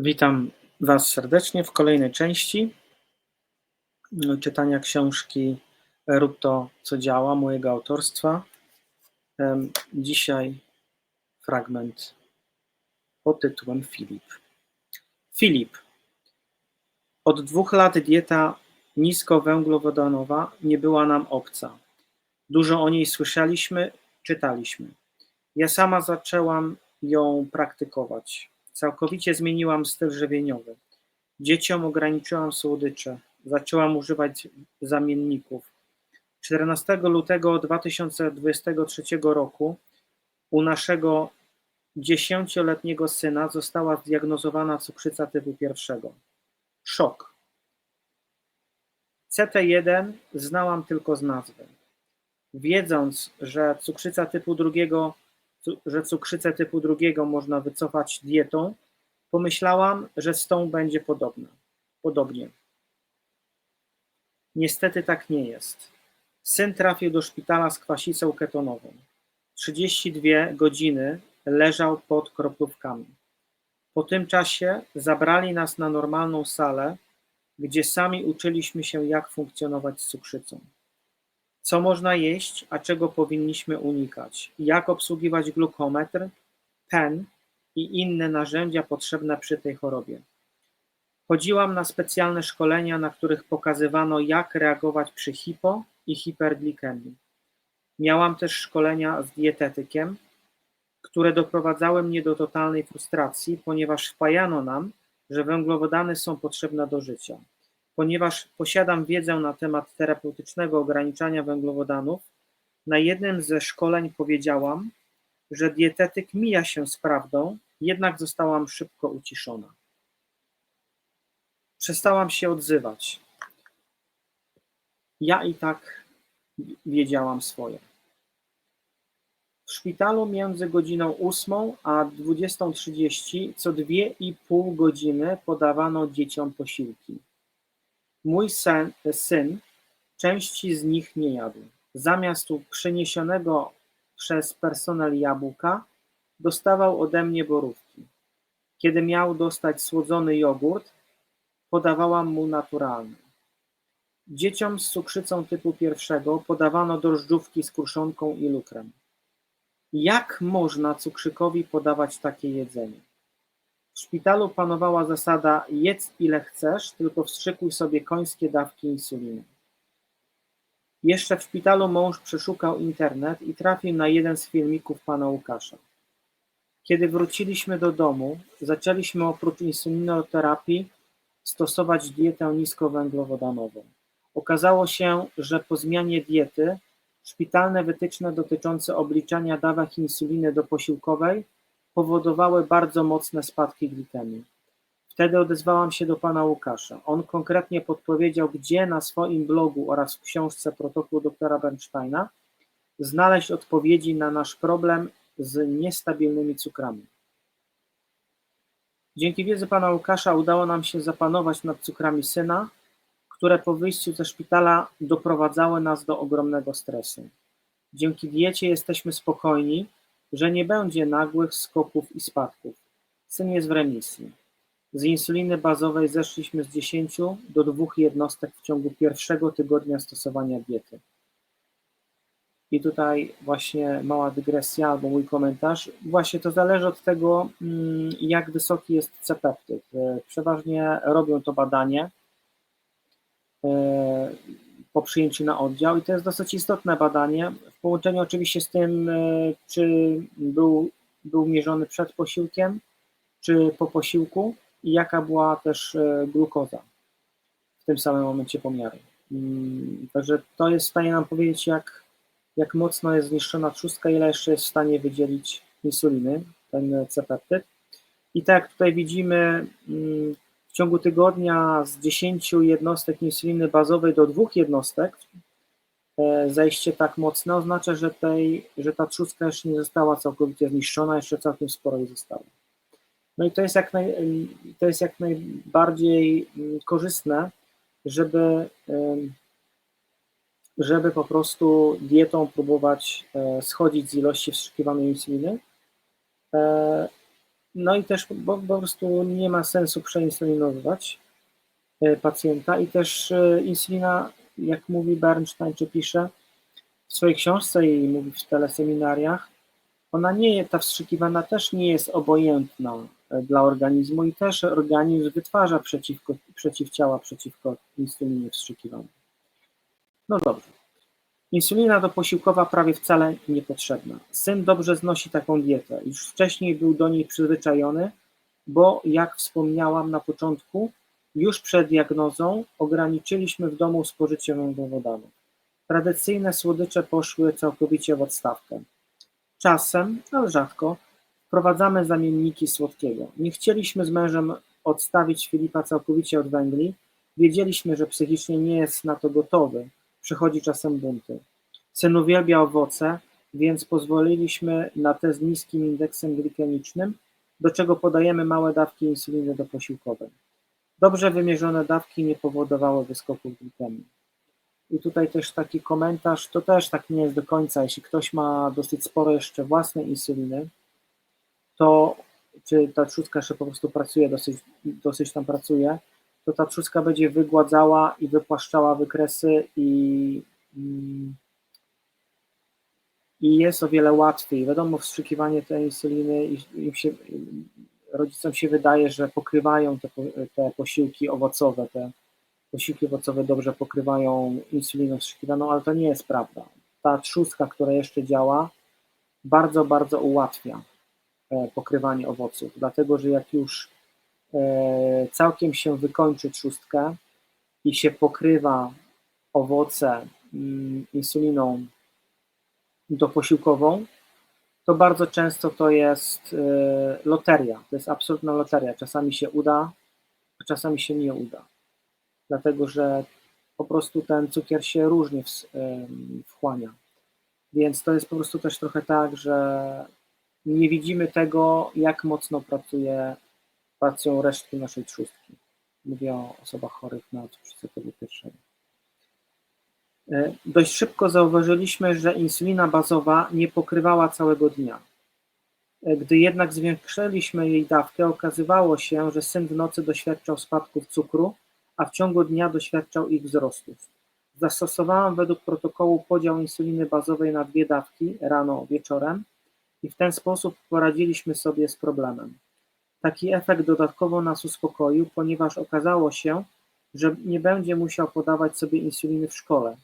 Witam Was serdecznie w kolejnej części czytania książki Rób to, co działa, mojego autorstwa. Dzisiaj fragment pod tytułem Filip. Filip. Od dwóch lat dieta niskowęglowodanowa nie była nam obca. Dużo o niej słyszeliśmy, czytaliśmy. Ja sama zaczęłam ją praktykować. Całkowicie zmieniłam styl żywieniowy. Dzieciom ograniczyłam słodycze. Zaczęłam używać zamienników. 14 lutego 2023 roku u naszego dziesięcioletniego syna została zdiagnozowana cukrzyca typu pierwszego. Szok. CT1 znałam tylko z nazwy. Wiedząc, że cukrzyca typu drugiego że cukrzycę typu drugiego można wycofać dietą, pomyślałam, że z tą będzie podobna, podobnie. Niestety tak nie jest. Syn trafił do szpitala z kwasicą ketonową. 32 godziny leżał pod kroplówkami. Po tym czasie zabrali nas na normalną salę, gdzie sami uczyliśmy się, jak funkcjonować z cukrzycą co można jeść, a czego powinniśmy unikać, jak obsługiwać glukometr, pen i inne narzędzia potrzebne przy tej chorobie. Chodziłam na specjalne szkolenia, na których pokazywano, jak reagować przy hipo i hiperglikemii. Miałam też szkolenia z dietetykiem, które doprowadzały mnie do totalnej frustracji, ponieważ wpajano nam, że węglowodany są potrzebne do życia. Ponieważ posiadam wiedzę na temat terapeutycznego ograniczania węglowodanów, na jednym ze szkoleń powiedziałam, że dietetyk mija się z prawdą, jednak zostałam szybko uciszona. Przestałam się odzywać. Ja i tak wiedziałam swoje. W szpitalu między godziną 8 a 20.30 co dwie i pół godziny podawano dzieciom posiłki. Mój syn części z nich nie jadł. Zamiast przyniesionego przez personel jabłka, dostawał ode mnie borówki. Kiedy miał dostać słodzony jogurt, podawałam mu naturalny. Dzieciom z cukrzycą typu pierwszego podawano drożdżówki z kruszonką i lukrem. Jak można cukrzykowi podawać takie jedzenie? W szpitalu panowała zasada jedz ile chcesz, tylko wstrzykuj sobie końskie dawki insuliny. Jeszcze w szpitalu mąż przeszukał internet i trafił na jeden z filmików pana Łukasza. Kiedy wróciliśmy do domu, zaczęliśmy oprócz insulinoterapii stosować dietę niskowęglowodanową. Okazało się, że po zmianie diety szpitalne wytyczne dotyczące obliczania dawek insuliny doposiłkowej powodowały bardzo mocne spadki glikemii. Wtedy odezwałam się do pana Łukasza. On konkretnie podpowiedział, gdzie na swoim blogu oraz w książce protokół doktora Bernsteina znaleźć odpowiedzi na nasz problem z niestabilnymi cukrami. Dzięki wiedzy pana Łukasza udało nam się zapanować nad cukrami syna, które po wyjściu ze szpitala doprowadzały nas do ogromnego stresu. Dzięki diecie jesteśmy spokojni, że nie będzie nagłych skoków i spadków. Syn jest w remisji. Z insuliny bazowej zeszliśmy z 10 do 2 jednostek w ciągu pierwszego tygodnia stosowania diety. I tutaj właśnie mała dygresja albo mój komentarz. Właśnie to zależy od tego, mm, jak wysoki jest C-peptyd. Przeważnie robią to badanie e, po przyjęciu na oddział i to jest dosyć istotne badanie, w połączeniu oczywiście z tym, e, czy był, był mierzony przed posiłkiem, czy po posiłku i jaka była też e, glukoza w tym samym momencie pomiaru. Mm, także to jest w stanie nam powiedzieć, jak, jak mocno jest zniszczona trzustka, ile jeszcze jest w stanie wydzielić insuliny, ten C-peptyd. I tak jak tutaj widzimy, mm, w ciągu tygodnia z 10 jednostek insuliny bazowej do dwóch jednostek, e, zejście tak mocne oznacza, że, tej, że ta trzustka jeszcze nie została całkowicie zniszczona, jeszcze całkiem sporo jej zostało. No i to jest jak, naj, to jest jak najbardziej mm, korzystne, żeby, żeby po prostu dietą próbować e, schodzić z ilości wstrzykiwanej insuliny. No i też po prostu nie ma sensu przeinsulinowywać e, pacjenta i też e, insulina, jak mówi Bernstein, czy pisze w swojej książce i mówi w teleseminariach, ona nie jest, ta wstrzykiwana też nie jest obojętna e, dla organizmu i też organizm wytwarza przeciwko, przeciwciała przeciwko insulinie wstrzykiwanej. No dobrze. Insulina doposiłkowa prawie wcale niepotrzebna. Syn dobrze znosi taką dietę. Już wcześniej był do niej przyzwyczajony, bo jak wspomniałam na początku, już przed diagnozą ograniczyliśmy w domu spożycie węglowodanów. Tradycyjne słodycze poszły całkowicie w odstawkę. Czasem, ale rzadko, wprowadzamy zamienniki słodkiego. Nie chcieliśmy z mężem odstawić Filipa całkowicie od węgli. Wiedzieliśmy, że psychicznie nie jest na to gotowy. Przychodzi czasem bunty. Syn uwielbia owoce, więc pozwoliliśmy na te z niskim indeksem glikemicznym, do czego podajemy małe dawki insuliny doposiłkowej. Dobrze wymierzone dawki nie powodowały wyskoków glikemii. I tutaj też taki komentarz, to też tak nie jest do końca. Jeśli ktoś ma dosyć sporo jeszcze własnej insuliny, to czy ta trzustka jeszcze po prostu pracuje, dosyć, dosyć tam pracuje, to ta trzustka będzie wygładzała i wypłaszczała wykresy i, i jest o wiele łatwiej. Wiadomo, wstrzykiwanie tej insuliny, się, rodzicom się wydaje, że pokrywają te, te posiłki owocowe, te posiłki owocowe dobrze pokrywają insulinę wstrzykiwaną, ale to nie jest prawda. Ta trzustka, która jeszcze działa, bardzo, bardzo ułatwia e, pokrywanie owoców, dlatego że jak już całkiem się wykończy trzustka i się pokrywa owoce mm, insuliną doposiłkową, to bardzo często to jest e, loteria, to jest absolutna loteria. Czasami się uda, a czasami się nie uda dlatego że po prostu ten cukier się różnie wchłania. Więc to jest po prostu też trochę tak, że nie widzimy tego, jak mocno pracuje, pracują resztki naszej trzustki. Mówię o osobach chorych na cukrzycę typu pierwszego. E, dość szybko zauważyliśmy, że insulina bazowa nie pokrywała całego dnia. E, gdy jednak zwiększyliśmy jej dawkę, okazywało się, że syn w nocy doświadczał spadków cukru, a w ciągu dnia doświadczał ich wzrostów. Zastosowałam według protokołu podział insuliny bazowej na dwie dawki rano, wieczorem i w ten sposób poradziliśmy sobie z problemem. Taki efekt dodatkowo nas uspokoił, ponieważ okazało się, że nie będzie musiał podawać sobie insuliny w szkole.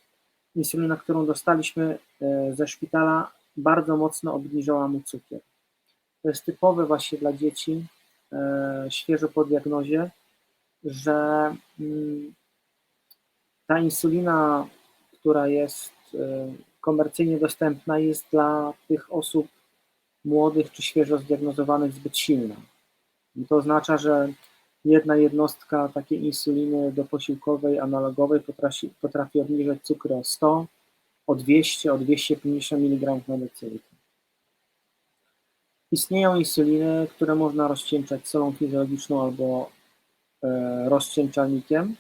Insulina, którą dostaliśmy e, ze szpitala, bardzo mocno obniżała mu cukier. To jest typowe właśnie dla dzieci, e, świeżo po diagnozie, że mm, ta insulina, która jest y, komercyjnie dostępna, jest dla tych osób młodych czy świeżo zdiagnozowanych zbyt silna. To oznacza, że jedna jednostka takiej insuliny doposiłkowej, analogowej potrafi, potrafi obniżyć cukier o 100, o 200, o 250 mg na decylitr. Istnieją insuliny, które można rozcieńczać solą fizjologiczną albo E, rozcieńczalnikiem,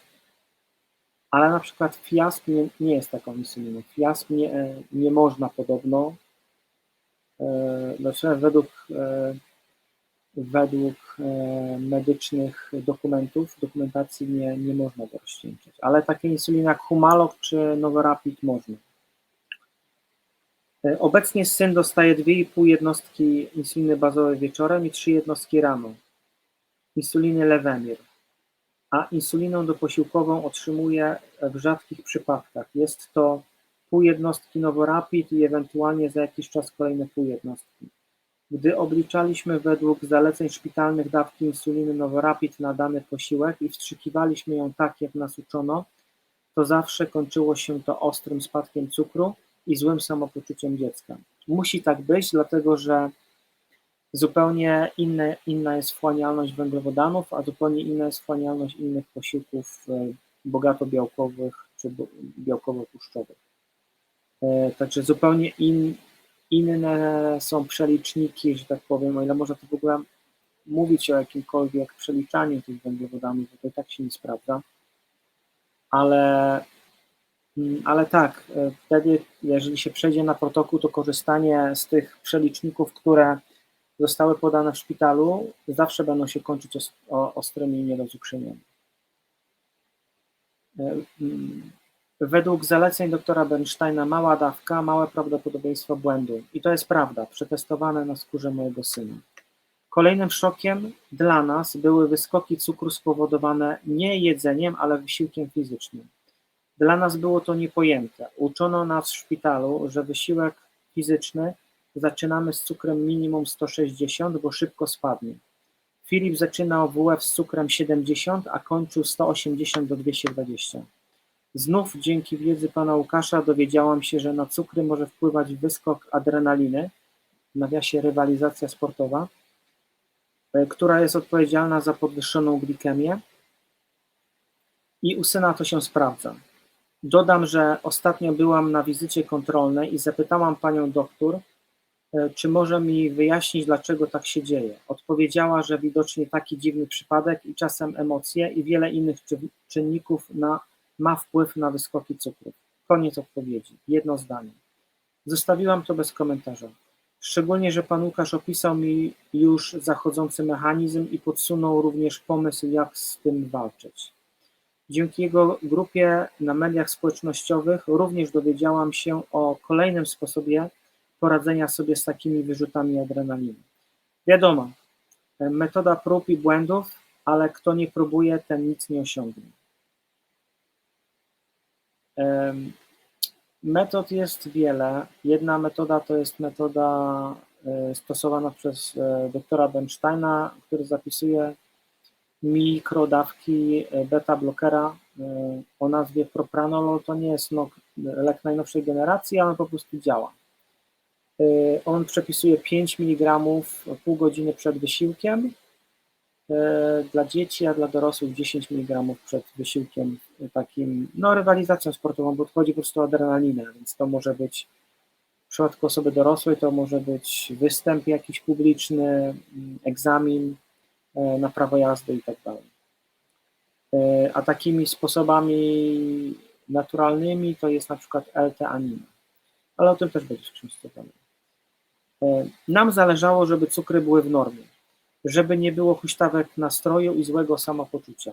ale na przykład fiasp nie, nie jest taką insuliną. Fiasp nie, e, nie można podobno, e, znaczy według, według medycznych dokumentów, dokumentacji nie, nie można go rozcieńczać, ale takie insuliny jak Humalog czy Novorapid można. Obecnie syn dostaje 2,5 jednostki insuliny bazowej wieczorem i 3 jednostki rano. Insuliny Levemir a insulinę doposiłkową otrzymuje w rzadkich przypadkach. Jest to pół jednostki Novorapid i ewentualnie za jakiś czas kolejne pół jednostki. Gdy obliczaliśmy według zaleceń szpitalnych dawki insuliny Novorapid na dany posiłek i wstrzykiwaliśmy ją tak, jak nas uczono, to zawsze kończyło się to ostrym spadkiem cukru i złym samopoczuciem dziecka. Musi tak być, dlatego że Zupełnie inne, inna jest wchłanialność węglowodanów, a zupełnie inna jest wchłanialność innych posiłków e, bogato białkowych czy białkowo-tłuszczowych. E, także zupełnie in, inne są przeliczniki, że tak powiem, o ile można to w ogóle mówić o jakimkolwiek przeliczaniu tych węglowodanów, bo to i tak się nie sprawdza. Ale, mm, ale tak, e, wtedy, jeżeli się przejdzie na protokół, to korzystanie z tych przeliczników, które zostały podane w szpitalu, zawsze będą się kończyć os- o- ostrymi niedocukrzyniami. Według zaleceń doktora Bernsteina mała dawka, małe prawdopodobieństwo błędu. I to jest prawda, przetestowane na skórze mojego syna. Kolejnym szokiem dla nas były wyskoki cukru spowodowane nie jedzeniem, ale wysiłkiem fizycznym. Dla nas było to niepojęte. Uczono nas w szpitalu, że wysiłek fizyczny zaczynamy z cukrem minimum 160, bo szybko spadnie. Filip zaczynał WF z cukrem 70, a kończył 180 do 220. Znów dzięki wiedzy pana Łukasza dowiedziałam się, że na cukry może wpływać wyskok adrenaliny, w nawiasie rywalizacja sportowa, e, która jest odpowiedzialna za podwyższoną glikemię i u syna to się sprawdza. Dodam, że ostatnio byłam na wizycie kontrolnej i zapytałam panią doktor, e, czy może mi wyjaśnić, dlaczego tak się dzieje. Odpowiedziała, że widocznie taki dziwny przypadek i czasem emocje i wiele innych czy- czynników na, ma wpływ na wyskoki cukru. Koniec odpowiedzi. Jedno zdanie. Zostawiłam to bez komentarza. Szczególnie, że pan Łukasz opisał mi już zachodzący mechanizm i podsunął również pomysł, jak z tym walczyć. Dzięki jego grupie na mediach społecznościowych również dowiedziałam się o kolejnym sposobie poradzenia sobie z takimi wyrzutami adrenaliny. Wiadomo, metoda prób i błędów, ale kto nie próbuje, ten nic nie osiągnie. Metod jest wiele. Jedna metoda to jest metoda e, stosowana przez e, doktora Bernsteina, który zapisuje mikrodawki e, beta-blokera o nazwie propranolol. To nie jest lek najnowszej generacji, ale po prostu działa. On przepisuje 5 mg pół godziny przed wysiłkiem dla dzieci, a dla dorosłych 10 mg przed wysiłkiem e, takim, no rywalizacją sportową, bo chodzi po prostu o adrenalinę, więc to może być w przypadku osoby dorosłej to może być występ jakiś publiczny, mm, egzamin e, na prawo jazdy i tak dalej. E, A takimi sposobami naturalnymi to jest na przykład LT-anina, ale o tym też będzie w. E, Nam zależało, żeby cukry były w normie, żeby nie było huśtawek nastroju i złego samopoczucia.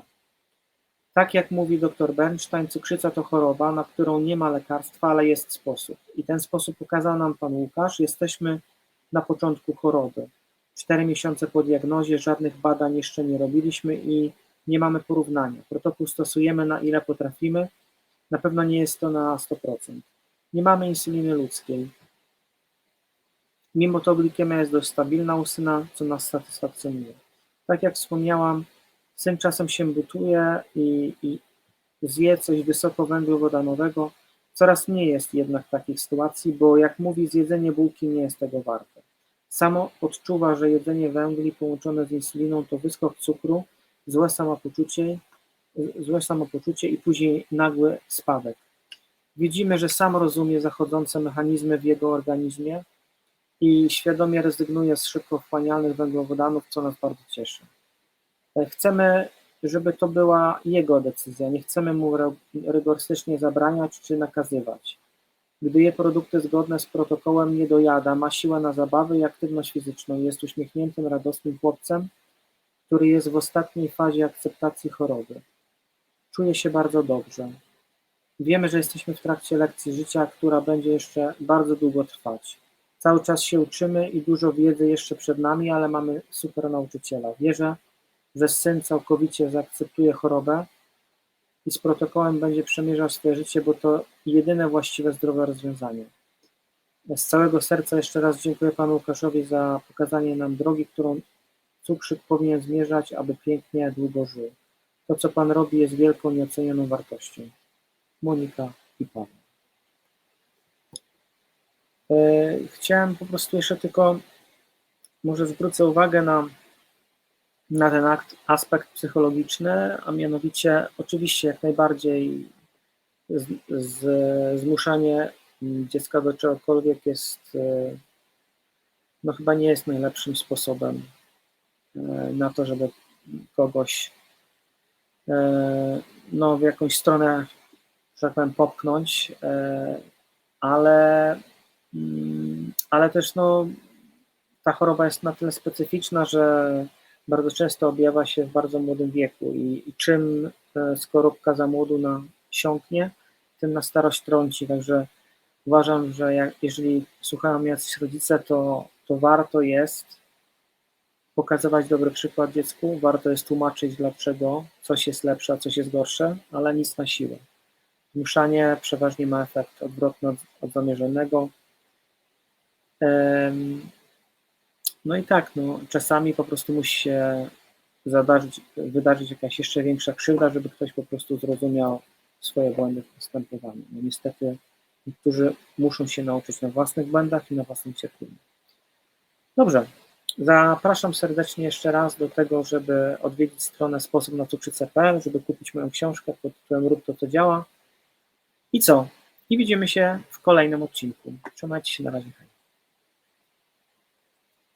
Tak jak mówi dr Bernstein, cukrzyca to choroba, na którą nie ma lekarstwa, ale jest sposób. I ten sposób pokazał nam pan Łukasz. Jesteśmy na początku choroby. Cztery miesiące po diagnozie, żadnych badań jeszcze nie robiliśmy i nie mamy porównania. Protokół stosujemy na ile potrafimy. Na pewno nie jest to na 100%. Nie mamy insuliny ludzkiej. Mimo to glikemia jest dość stabilna u syna, co nas satysfakcjonuje. Tak jak wspomniałam, syn czasem się butuje i, i zje coś wysoko węglowodanowego. Coraz mniej jest jednak takich sytuacji, bo jak mówi, zjedzenie bułki nie jest tego warte. Samo odczuwa, że jedzenie węgli połączone z insuliną to wyskok cukru, złe samopoczucie, złe samopoczucie i później nagły spadek. Widzimy, że sam rozumie zachodzące mechanizmy w jego organizmie i świadomie rezygnuje z szybko wchłanialnych węglowodanów, co nas bardzo cieszy. Chcemy, żeby to była jego decyzja, nie chcemy mu ry- rygorystycznie zabraniać czy nakazywać. Gdy je produkty zgodne z protokołem, nie dojada, ma siłę na zabawy i aktywność fizyczną, jest uśmiechniętym, radosnym chłopcem, który jest w ostatniej fazie akceptacji choroby. Czuje się bardzo dobrze. Wiemy, że jesteśmy w trakcie lekcji życia, która będzie jeszcze bardzo długo trwać. Cały czas się uczymy i dużo wiedzy jeszcze przed nami, ale mamy super nauczyciela. Wierzę, że syn całkowicie zaakceptuje chorobę i z protokołem będzie przemierzał swoje życie, bo to jedyne właściwe, zdrowe rozwiązanie. Z całego serca jeszcze raz dziękuję panu Łukaszowi za pokazanie nam drogi, którą cukrzyk powinien zmierzać, aby pięknie, długo żył. To, co pan robi, jest wielką, nieocenioną wartością. Monika i Paweł. E, Chciałem po prostu jeszcze tylko, może zwrócę uwagę na, na ten akt, aspekt psychologiczny, a mianowicie oczywiście jak najbardziej z, z, zmuszanie dziecka do czegokolwiek jest, e, no chyba nie jest najlepszym sposobem e, na to, żeby kogoś no, w jakąś stronę, że tak powiem, popchnąć, ale, ale też no, ta choroba jest na tyle specyficzna, że bardzo często objawia się w bardzo młodym wieku i, i czym e, skorupka za młodu nasiąknie, tym na starość trąci, także uważam, że jak, jeżeli słuchają mnie jacyś rodzice, to, to warto jest pokazywać dobry przykład dziecku, warto jest tłumaczyć dlaczego coś jest lepsze, a coś jest gorsze, ale nic na siłę. Zmuszanie przeważnie ma efekt odwrotny od, od zamierzonego. No i tak, no, czasami po prostu musi się zadarzyć, wydarzyć jakaś jeszcze większa krzywda, żeby ktoś po prostu zrozumiał swoje błędy w postępowaniu. No niestety niektórzy muszą się nauczyć na własnych błędach i na własnym cierpieniu. Dobrze, zapraszam serdecznie jeszcze raz do tego, żeby odwiedzić stronę sposób na cukrzycę.pl, żeby kupić moją książkę pod tytułem Rób to, co działa. I co? I widzimy się w kolejnym odcinku. Trzymajcie się na razie.